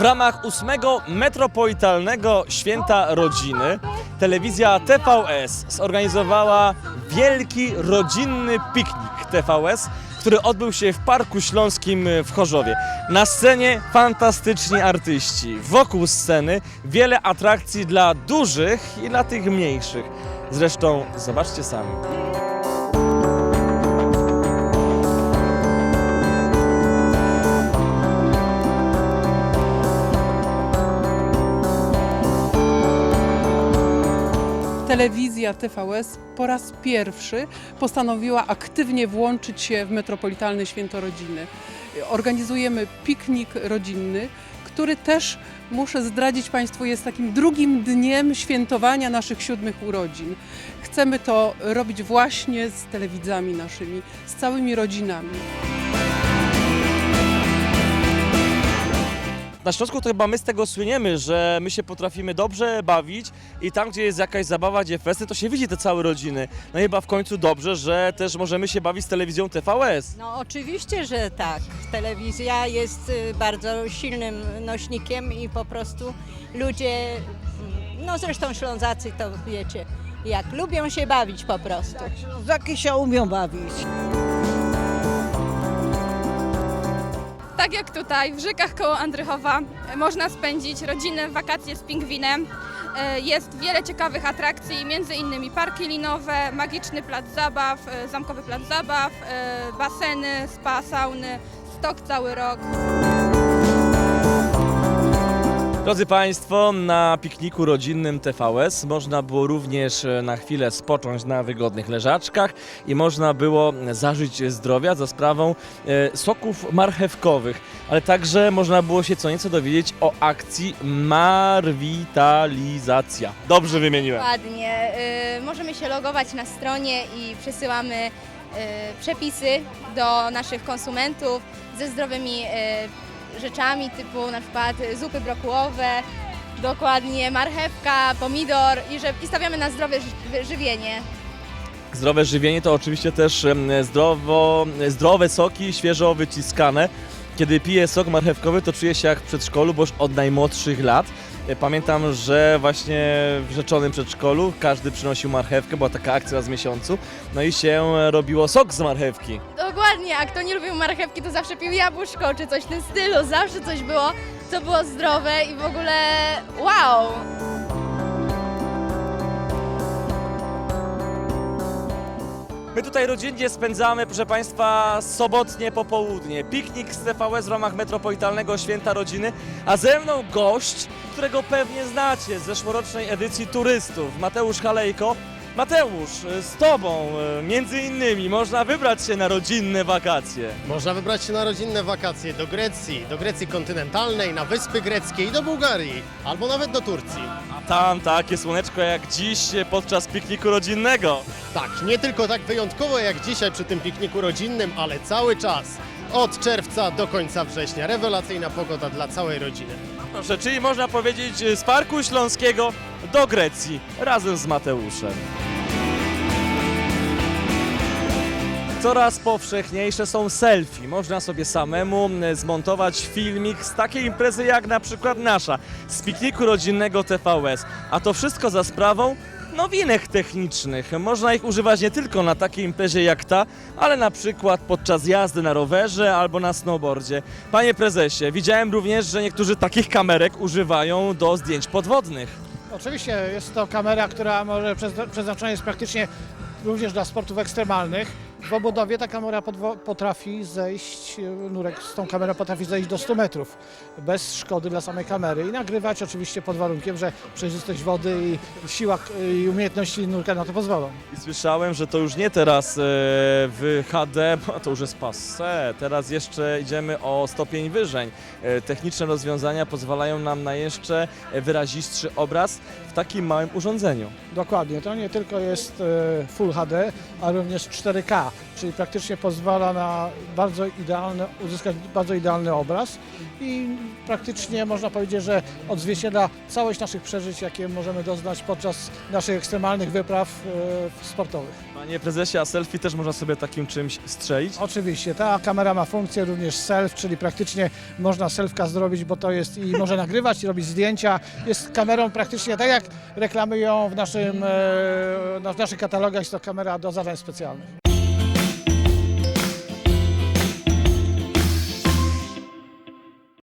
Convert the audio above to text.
W ramach ósmego metropolitalnego święta rodziny telewizja TVS zorganizowała wielki rodzinny piknik TVS, który odbył się w Parku Śląskim w Chorzowie. Na scenie fantastyczni artyści, wokół sceny wiele atrakcji dla dużych i dla tych mniejszych. Zresztą zobaczcie sami. Telewizja TVS po raz pierwszy postanowiła aktywnie włączyć się w Metropolitalne Święto Rodziny. Organizujemy piknik rodzinny, który też, muszę zdradzić Państwu, jest takim drugim dniem świętowania naszych siódmych urodzin. Chcemy to robić właśnie z telewidzami naszymi, z całymi rodzinami. Na Śląsku to chyba my z tego słyniemy, że my się potrafimy dobrze bawić i tam, gdzie jest jakaś zabawa, gdzie festy, to się widzi te całe rodziny. No i chyba w końcu dobrze, że też możemy się bawić z telewizją TVS. No oczywiście, że tak. Telewizja jest y, bardzo silnym nośnikiem i po prostu ludzie, mm, no zresztą Ślązacy to wiecie, jak lubią się bawić po prostu. Zaki się umią bawić. Tak jak tutaj w Rzekach koło Andrychowa e, można spędzić rodzinne wakacje z pingwinem. E, Jest wiele ciekawych atrakcji, między innymi parki linowe, magiczny plac zabaw, e, zamkowy plac zabaw, baseny, spa, sauny, stok cały rok. Drodzy Państwo, na pikniku rodzinnym TVS można było również e, na chwilę spocząć na wygodnych leżaczkach i można było zażyć zdrowia za sprawą e, soków marchewkowych, ale także można było się co nieco dowiedzieć o akcji Marwitalizacja. Dobrze wymieniłem. Dokładnie. Y, możemy się logować na stronie i przesyłamy przepisy do naszych konsumentów ze zdrowymi rzeczami typu na przykład zupy brokułowe, dokładnie marchewka, pomidor i, że, i stawiamy na zdrowe ży- żywienie. Zdrowe żywienie to oczywiście też zdrowo, zdrowe soki, świeżo wyciskane. Kiedy piję sok marchewkowy, to czuję się jak w przedszkolu, bo już od najmłodszych lat. E, Pamiętam, że właśnie w rzeczonym przedszkolu każdy przynosił marchewkę, była taka akcja raz w miesiącu, no i się robiło sok z marchewki. Dokładnie, a kto nie lubił marchewki, to zawsze pił jabłuszko czy coś w tym stylu. Zawsze coś było, co było zdrowe i w ogóle wow! My tutaj rodzinnie spędzamy, proszę Państwa, sobotnie popołudnie. Piknik z TVS w ramach Metropolitalnego Święta Rodziny, a ze mną gość, którego pewnie znacie z zeszłorocznej edycji turystów, Mateusz Halejko. Mateusz, z Tobą e, między innymi można wybrać się na rodzinne wakacje. Można wybrać się na rodzinne wakacje do Grecji, do Grecji kontynentalnej, na Wyspy Greckie i do Bułgarii, albo nawet do Turcji. Tam takie słoneczko jak dziś e, podczas pikniku rodzinnego. Tak, nie tylko tak wyjątkowo jak dzisiaj przy tym pikniku rodzinnym, ale cały czas. Od czerwca do końca września. Rewelacyjna pogoda dla całej rodziny. Proszę, czyli można powiedzieć e, z Parku Śląskiego do Grecji razem z Mateuszem. Coraz powszechniejsze są selfie. Można sobie samemu e, zmontować filmik z takiej imprezy jak na przykład nasza, z pikniku rodzinnego TVS. A to wszystko za sprawą nowinek technicznych. Można ich używać nie tylko na takiej imprezie jak ta, ale na przykład podczas jazdy na rowerze albo na snowboardzie. Panie prezesie, widziałem również, że niektórzy takich kamerek używają do zdjęć podwodnych. Oczywiście jest to kamera, która może przezna- przeznaczona jest praktycznie również dla sportów ekstremalnych. W obudowie ta kamera potrafi zejść, e, nurek z tą kamerą potrafi zejść do 100 metrów bez szkody dla samej kamery i nagrywać oczywiście pod warunkiem, że przejrzystość wody i siła k- i umiejętności nurka na to pozwolą. I słyszałem, że to już nie teraz e, w HD, bo to już jest passe. Teraz jeszcze idziemy o stopień wyżej. E, Techniczne rozwiązania pozwalają nam na jeszcze wyrazistszy obraz w takim małym urządzeniu. Dokładnie, to nie tylko jest e, Full HD, a również 4K. Czyli praktycznie pozwala na bardzo idealny, uzyskać bardzo idealny obraz i praktycznie można powiedzieć, że odzwierciedla całość naszych przeżyć, jakie możemy doznać podczas naszych ekstremalnych wypraw e, sportowych. Panie prezesie, a selfie też można sobie takim czymś strzelić? Oczywiście, ta kamera ma funkcję również self, czyli praktycznie można selfka zrobić, bo to jest i może nagrywać i robić zdjęcia. Jest kamerą praktycznie tak jak reklamują w, naszym, e, na- w naszych katalogach, jest to kamera do zadań specjalnych.